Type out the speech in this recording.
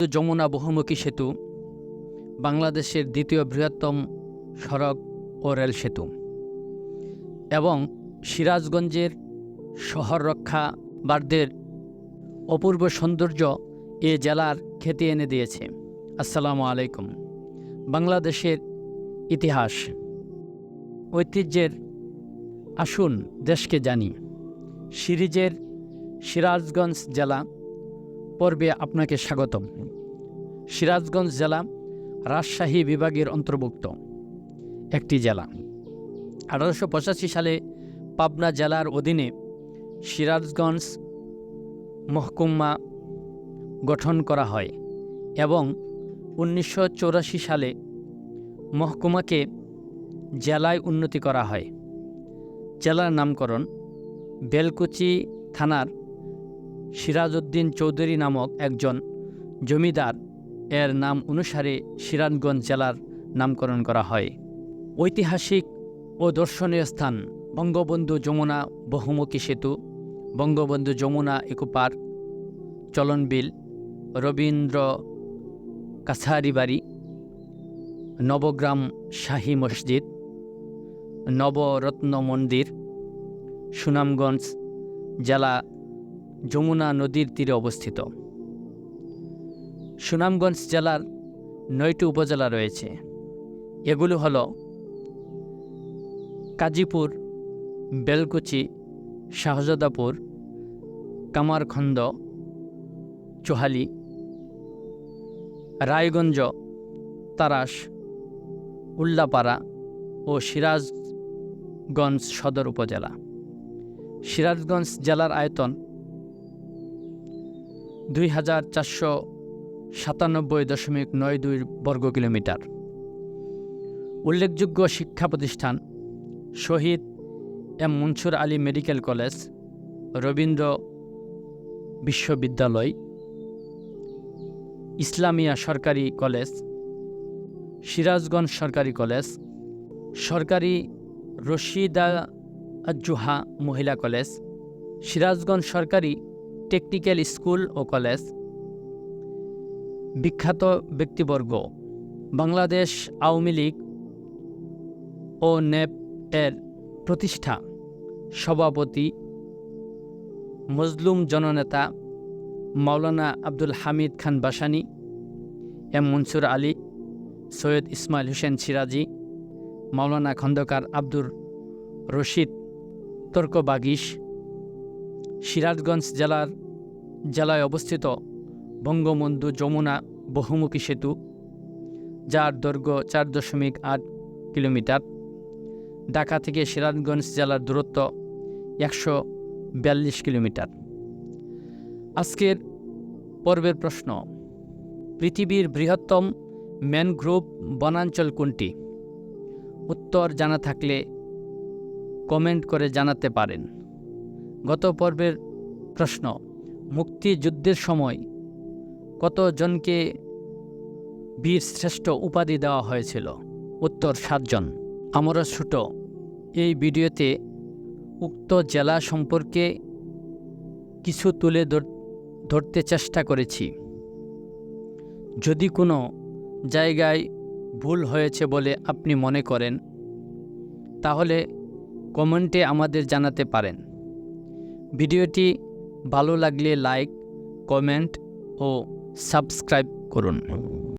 যমুনা বহুমুখী সেতু, বাংলাদেশের দ্বিতীয় বৃহত্তম সড়ক ও রেল সেতু এবং সিরাজগঞ্জের শহর রক্ষা বারদের অপূর্ব সৌন্দর্য এ জেলার খ্যাতি এনে দিয়েছে। আসসালামু আলাইকুম। বাংলাদেশের ইতিহাস। ঐতিহ্যের আসুন দেশকে জানি। সিরিজের সিরাজগঞ্জ জেলা পর্বে আপনাকে স্বাগতম। সিরাজগঞ্জ জেলা রাজশাহী বিভাগের অন্তর্ভুক্ত একটি জেলা। আঠারোশো পঁচাশি সালে পাবনা জেলার অধীনে সিরাজগঞ্জ মহকুমা গঠন করা হয় এবং উনিশশো সালে মহকুমাকে জেলায় উন্নতি করা হয়। জেলার নামকরণ বেলকুচি থানার সিরাজউদ্দিন চৌধুরী নামক একজন জমিদার। এর নাম অনুসারে সিরাজগঞ্জ জেলার নামকরণ করা হয়। ঐতিহাসিক ও দর্শনীয় স্থান বঙ্গবন্ধু যমুনা বহুমুখী সেতু, বঙ্গবন্ধু যমুনা ইকো পার্ক চলনবিল, রবীন্দ্র কাছারি বাড়ি নবগ্রাম শাহী মসজিদ, নবরত্ন মন্দির, সুনামগঞ্জ জেলা যমুনা নদীর তীরে অবস্থিত। সুনামগঞ্জ জেলার নয়টি উপজেলা রয়েছে। এগুলো হলো কাজীপুর, বেলকুচি, শাহজাদাপুর কামারখন্দ চোহালি, রায়গঞ্জ, তারাস, উল্লাপাড়া ও সিরাজগঞ্জ সদর উপজেলা। সিরাজগঞ্জ জেলার আয়তন দুই হাজার চারশো সাতানব্বই দশমিক নয় দুই বর্গ কিলোমিটার উল্লেখযোগ্য শিক্ষা প্রতিষ্ঠান Shahid M Monsur Ali medical college, Rabindra বিশ্ববিদ্যালয়, ইসলামিয়া সরকারি কলেজ, সিরাজগঞ্জ সরকারি কলেজ, সরকারি রশিদা জুহা মহিলা কলেজ, সিরাজগঞ্জ সরকারি টেকনিক্যাল স্কুল ও কলেজ। বিখ্যাত ব্যক্তিবর্গ, বাংলাদেশ আওয়ামী লীগ ও নেপ এর প্রতিষ্ঠা, সভাপতি, মজলুম জননেতা মাওলানা আব্দুল হামিদ খান বাসানি, এম মনসুর আলী, সৈয়দ ইসমাইল হোসেন সিরাজি, মাওলানা খন্দকার আব্দুর রশিদ তর্ক বাগিস সিরাজগঞ্জ জেলার জেলায় অবস্থিত বঙ্গবন্ধু যমুনা বহুমুখী সেতু, যার দৈর্ঘ্য চার দশমিক আট কিলোমিটার। ঢাকা থেকে সিরাজগঞ্জ জেলার দূরত্ব একশো বিয়াল্লিশ কিলোমিটার। আজকের পর্বের প্রশ্ন, পৃথিবীর বৃহত্তম ম্যানগ্রোভ বনাঞ্চল কোনটি? উত্তর জানা থাকলে কমেন্ট করে জানাতে পারেন। গত পর্বের প্রশ্ন মুক্তিযুদ্ধের সময় কতজনকে বীর শ্রেষ্ঠ উপাধি দেওয়া হয়েছিল? উত্তর, সাতজন। আমরা ছোট। এই ভিডিওতে উক্ত জেলা সম্পর্কে কিছু তুলে ধর- ধরতে চেষ্টা করেছি। যদি কোনো জায়গায় ভুল হয়েছে বলে আপনি মনে করেন, তাহলে কমেন্টে আমাদের জানাতে পারেন। ভিডিওটি ভালো লাগলে লাইক কমেন্ট ও সাবস্ক্রাইব করুন।